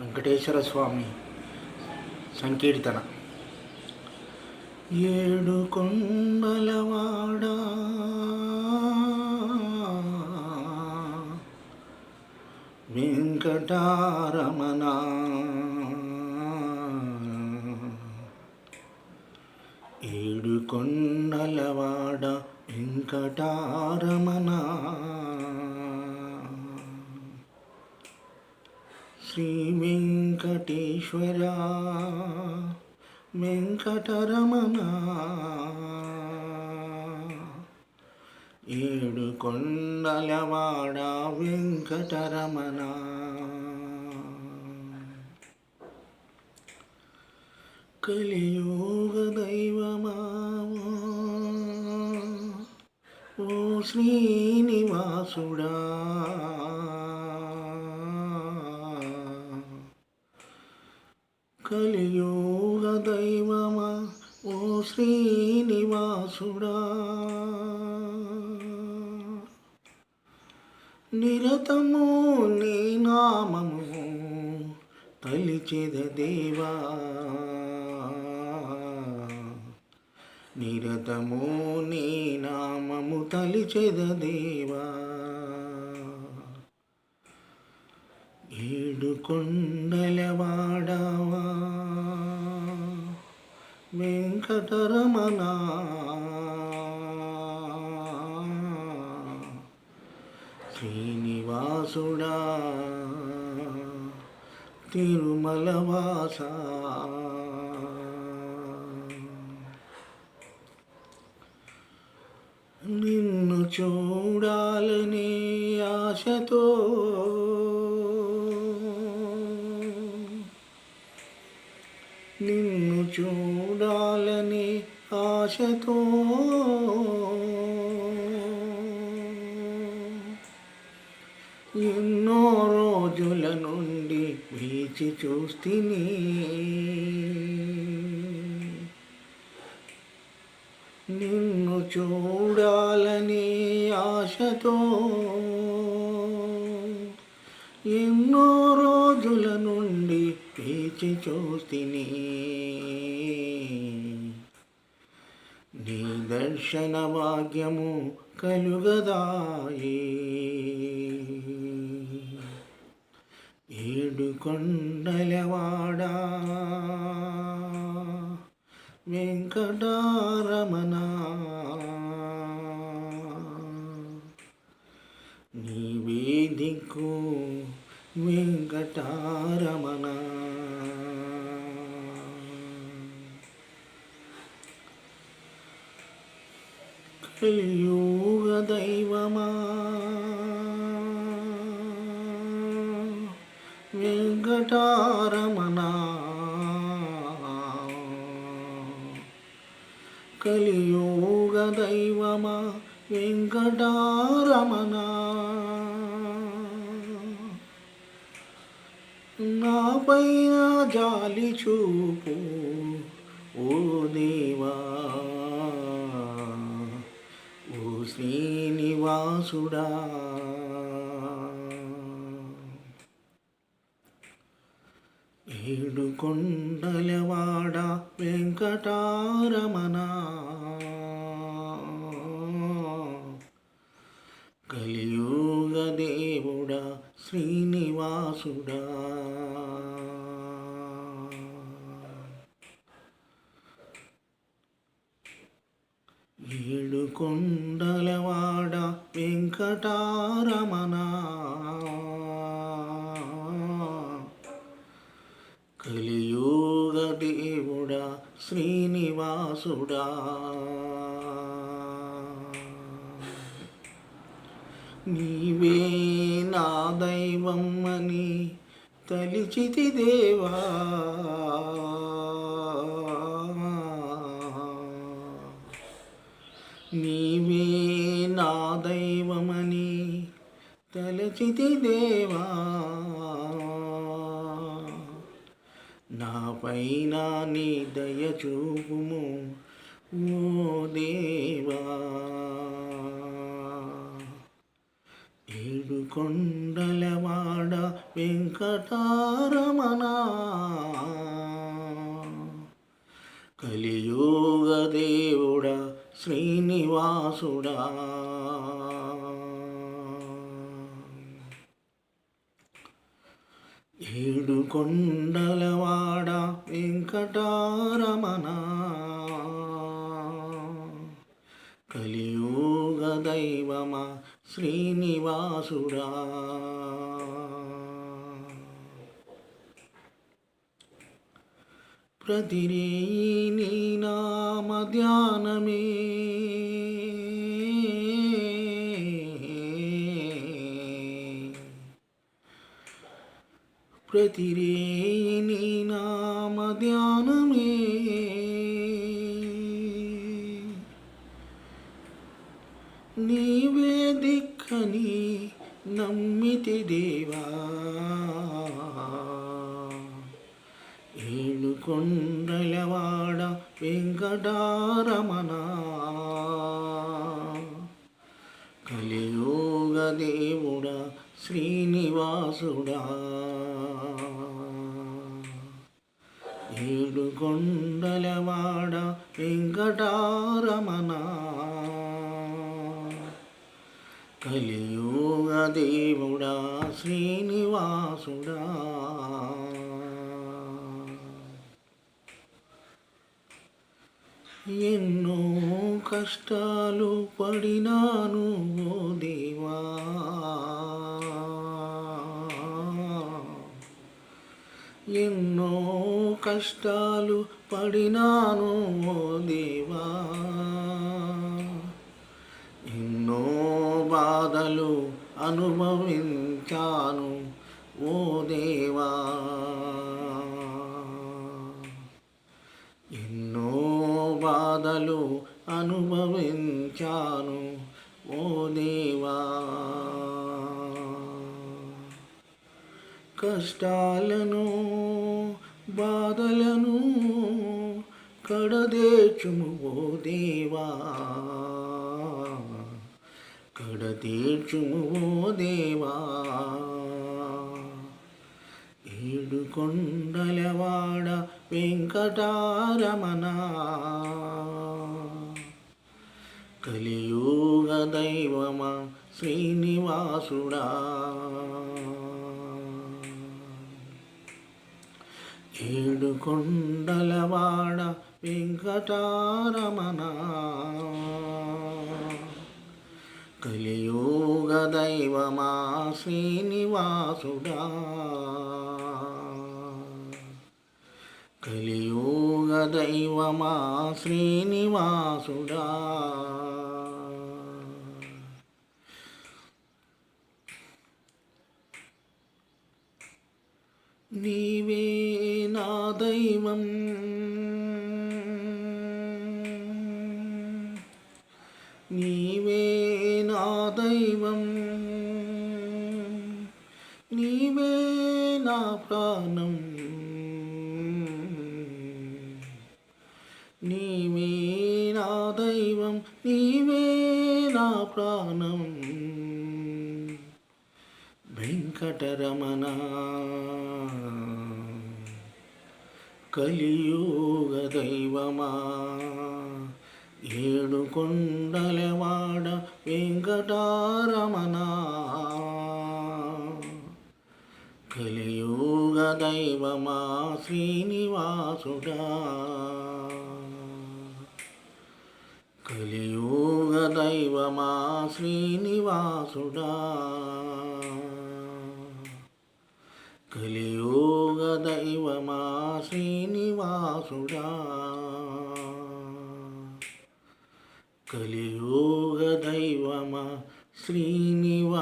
వెంకటేశ్వర స్వామి సంకీర్తన. ఏడు కొండలవాడ వెంకటారమణ. ఏడు కొండలవాడ వెంకటారమణ. శ్రీ వెంకటేశ్వర వెంకటరమణ. ఏడు కొండలవాడ వెంకటరమణ. కలియోగ దైవమా? ఓ శ్రీనివాసుడా. కలియోగ దైవమా ఓ శ్రీనివాసుడా. నిరతము నీ నామము తలిచెద దేవా. నిరతము నీ నామము తలిచెద దేవా. ఏడు కొండలవాడవా వెంకటరమణ? శ్రీనివాసుడా? తిరుమలవాస నిన్ను చూడాలని ఆశతో చూడాలని ఆశతో. ఎన్నో రోజుల నుండి వేచి చూస్తిని. నిన్ను చూడాలని ఆశతో ఎన్నో రోజుల నుండి వేచి చూస్తిని నీ దర్శన భాగ్యము కలుగదాయే. ఏడు కొండలవాడా వెంకటారమణ. నీ వేదికు వెంకటారమణ. కలియుగ దైవమా వెంకటారమణ? కలియుగ దైవమా వెంకటారమణ? నాపైన జాలి చూపు ఓ దేవా! సుడా ఏడు కొండలవాడ వెంకటారమణ. కలియుగ దేవుడా శ్రీనివాసుడా. ఏడు కొండ వెంకటారమణ. కలియుగ దేవుడా శ్రీనివాసుడా. నీవే నా దైవం అని తలిచితి దేవా. నీవే నా దైవమని తలచితి దేవా. నా పైన నీ దయ చూపుము ఓ దేవా. ఏడు కొండలవాడ వెంకటారమణ. కలియోగ దేవు శ్రీనివాసుడా. ఏడు కొండలవాడ వెంకటారమణ. కలియుగ దైవమా శ్రీనివాసుడా. ప్రతిరే నీ నామ ధ్యానమే. ప్రతిరే నీ నామ ధ్యానమే. నీవే దిక్కని నమ్మితి దేవా ఏడు కొండలవాడ వెంకటారమణ. కలియోగ దేవుడా శ్రీనివాసుడా. ఏడు కొండలవాడ వెంకటారమణ. కలియోగ దేవుడా శ్రీనివాసుడా. ఎన్నో కష్టాలు పడినాను ఓ దేవా. ఎన్నో కష్టాలు పడినాను ఓ దేవా. ఎన్నో బాధలు అనుభవించాను ఓ దేవా ఎన్నో బాధలు అనుభవించాను. ఓ దేవా! కష్టాలను బాధలను కడదేచుము ఓ దేవా! కడతీర్చుము ఓ దేవా! ఏడు కొండలవాడ వెంకటారమణ కలియుగ దైవమా శ్రీనివాసుడా. ఏడు కొండలవాడ వెంకటారమణ. కలియుగ దైవమా శ్రీనివాసుడా. కలియుగ దైవమా శ్రీనివాసుడా. నీవే నా దైవం. నీవే నా దైవం. నీవే నా ప్రాణం. నీవే నా దైవం. నీవే నా ప్రాణం. వెంకటరమణ. కలియుగ దైవమా. ఏడు కొండలవాడ వెంకటారమణ. కలియుగ దైవమా శ్రీనివాసుడా. కలియుగ దైవమా శ్రీనివాసుడా. కలియోగ దైవమా శ్రీనివాసుడా కలియోగ దైవమా శ్రీనివాసుడా